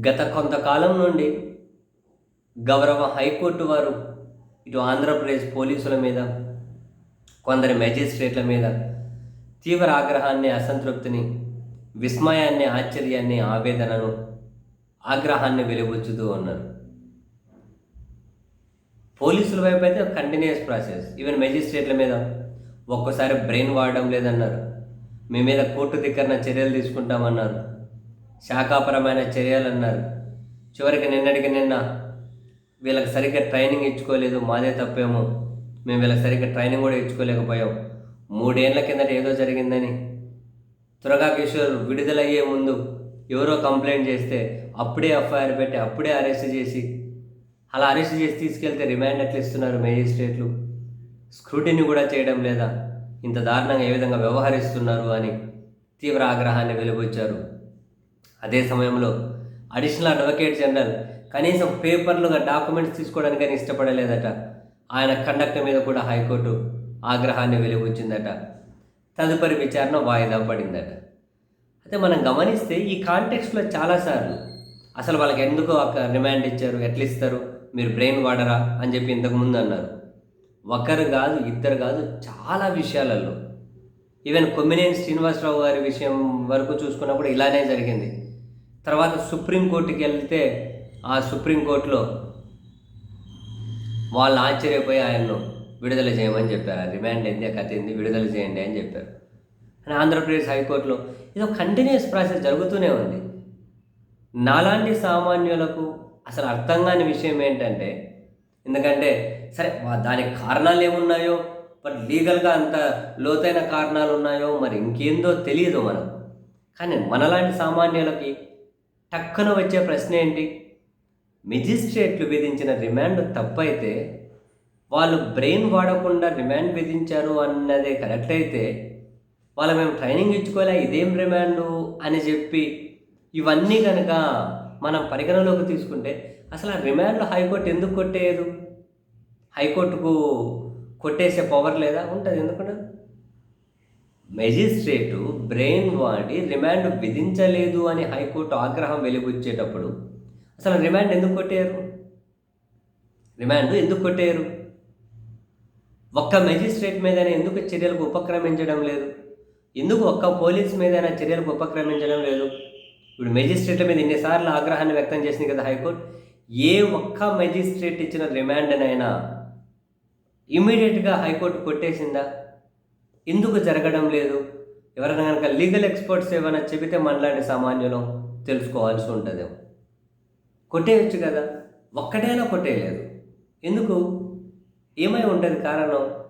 గత కొంతకాలం నుండి గౌరవ హైకోర్టు వారు ఇటు ఆంధ్రప్రదేశ్ పోలీసుల మీద కొందరి మెజిస్ట్రేట్ల మీద తీవ్ర ఆగ్రహాన్ని అసంతృప్తిని విస్మయాన్ని ఆశ్చర్యాన్ని ఆవేదనను ఆగ్రహాన్ని వెలువచ్చుతూ ఉన్నారు. పోలీసుల వైపు అయితే కంటిన్యూస్ ప్రాసెస్. ఈవెన్ మెజిస్ట్రేట్ల మీద ఒక్కోసారి బ్రెయిన్ వాడడం లేదన్నారు. మీ మీద కోర్టు ధిక్కరణ చర్యలు తీసుకుంటామన్నారు. శాఖాపరమైన చర్యలు అన్నారు చివరికి నిన్నటికి నిన్న వీళ్ళకి సరిగ్గా ట్రైనింగ్ ఇచ్చుకోలేదు మాదే తప్పేమో. మేము వీళ్ళకి సరిగ్గా ట్రైనింగ్ కూడా ఇచ్చుకోలేకపోయాం. మూడేళ్ళ కిందట ఏదో జరిగిందని. త్వరగా కిషోర్ విడుదలయ్యే ముందు ఎవరో కంప్లైంట్ చేస్తే అప్పుడే ఎఫ్ఐఆర్ పెట్టి అప్పుడే అరెస్ట్ చేసి అలా అరెస్ట్ చేసి తీసుకెళ్తే రిమాండ్ ఎట్లా ఇస్తున్నారు మేజిస్ట్రేట్లు? స్క్రూటిని కూడా చేయడం లేదా? ఇంత దారుణంగా ఏ విధంగా వ్యవహరిస్తున్నారు అని తీవ్ర ఆగ్రహాన్ని వెలుబుచ్చారు అదే సమయంలో అడిషనల్ అడ్వకేట్ జనరల్ కనీసం పేపర్లుగా డాక్యుమెంట్స్ తీసుకోవడానికి ఇష్టపడలేదట. ఆయన కండక్ట్ మీద కూడా హైకోర్టు ఆగ్రహాన్ని వెలుబుచ్చిందట. తదుపరి విచారణ వాయిదా పడిందట. అయితే మనం గమనిస్తే ఈ కాంటెక్స్ట్లో చాలాసార్లు అసలు వాళ్ళకి ఎందుకు ఒక రిమాండ్ ఇచ్చారు ఎట్లా ఇస్తారు మీరు బ్రెయిన్ వాడరా అని చెప్పి ఇంతకుముందు అన్నారు. ఒకరు కాదు ఇద్దరు కాదు చాలా విషయాలలో. ఈవెన్ కొమ్మినేని శ్రీనివాసరావు గారి విషయం వరకు చూసుకున్నప్పుడు ఇలానే జరిగింది. తర్వాత సుప్రీంకోర్టుకి వెళ్తే ఆ సుప్రీంకోర్టులో వాళ్ళు ఆశ్చర్యపోయి ఆయన్ను విడుదల చేయమని చెప్పారు. రిమాండ్ ఏంది కథ ఏంది విడుదల చేయండి అని చెప్పారు. అని ఆంధ్రప్రదేశ్ హైకోర్టులో ఇది ఒక కంటిన్యూస్ ప్రాసెస్ జరుగుతూనే ఉంది. నాలాంటి సామాన్యులకు అసలు అర్థం కాని విషయం ఏంటంటే ఎందుకంటే సరే దానికి కారణాలు ఏమున్నాయో బట్ లీగల్గా అంత లోతైన కారణాలు ఉన్నాయో మరి ఇంకేందో తెలియదు మనం కానీ మనలాంటి సామాన్యులకి టక్కున వచ్చే ప్రశ్న ఏంటి? మెజిస్ట్రేట్లు విధించిన రిమాండ్ తప్పైతే వాళ్ళు బ్రెయిన్ వాడకుండా రిమాండ్ విధించారు అన్నదే కరెక్ట్ అయితే వాళ్ళు మేము ట్రైనింగ్ ఇచ్చుకోలే ఇదేం రిమాండు అని చెప్పి ఇవన్నీ కనుక మనం పరిగణలోకి తీసుకుంటే అసలు ఆ రిమాండ్లో హైకోర్టు ఎందుకు కొట్టేయదు? హైకోర్టుకు కొట్టేసే పవర్ లేదా? ఉంటుంది ఎందుకంటే మెజిస్ట్రేటు బ్రెయిన్ వాడి రిమాండ్ విధించలేదు అని హైకోర్టు ఆగ్రహం వెలిబుచ్చేటప్పుడు అసలు రిమాండ్ ఎందుకు కొట్టారు? రిమాండ్ ఎందుకు కొట్టారు? ఒక్క మెజిస్ట్రేట్ మీదైనా ఎందుకు చర్యలకు ఉపక్రమించడం లేదు? ఎందుకు ఒక్క పోలీస్ మీదైనా చర్యలకు ఉపక్రమించడం లేదు? ఇప్పుడు మెజిస్ట్రేట్ల మీద ఇన్నిసార్లు ఆగ్రహాన్ని వ్యక్తం చేసింది కదా హైకోర్టు. ఏ ఒక్క మెజిస్ట్రేట్ ఇచ్చిన రిమాండ్నైనా ఇమీడియట్గా హైకోర్టు కొట్టేసిందా? ఎందుకు జరగడం లేదు? ఎవరైనా కనుక లీగల్ ఎక్స్పర్ట్స్ ఏమైనా చెబితే మనలాంటి సామాన్యులు తెలుసుకోవాల్సి ఉంటుంది. కొట్టేయచ్చు కదా. ఒక్కటైనా కొట్టేయలేదు. ఎందుకు? ఏమై ఉంటుంది కారణం?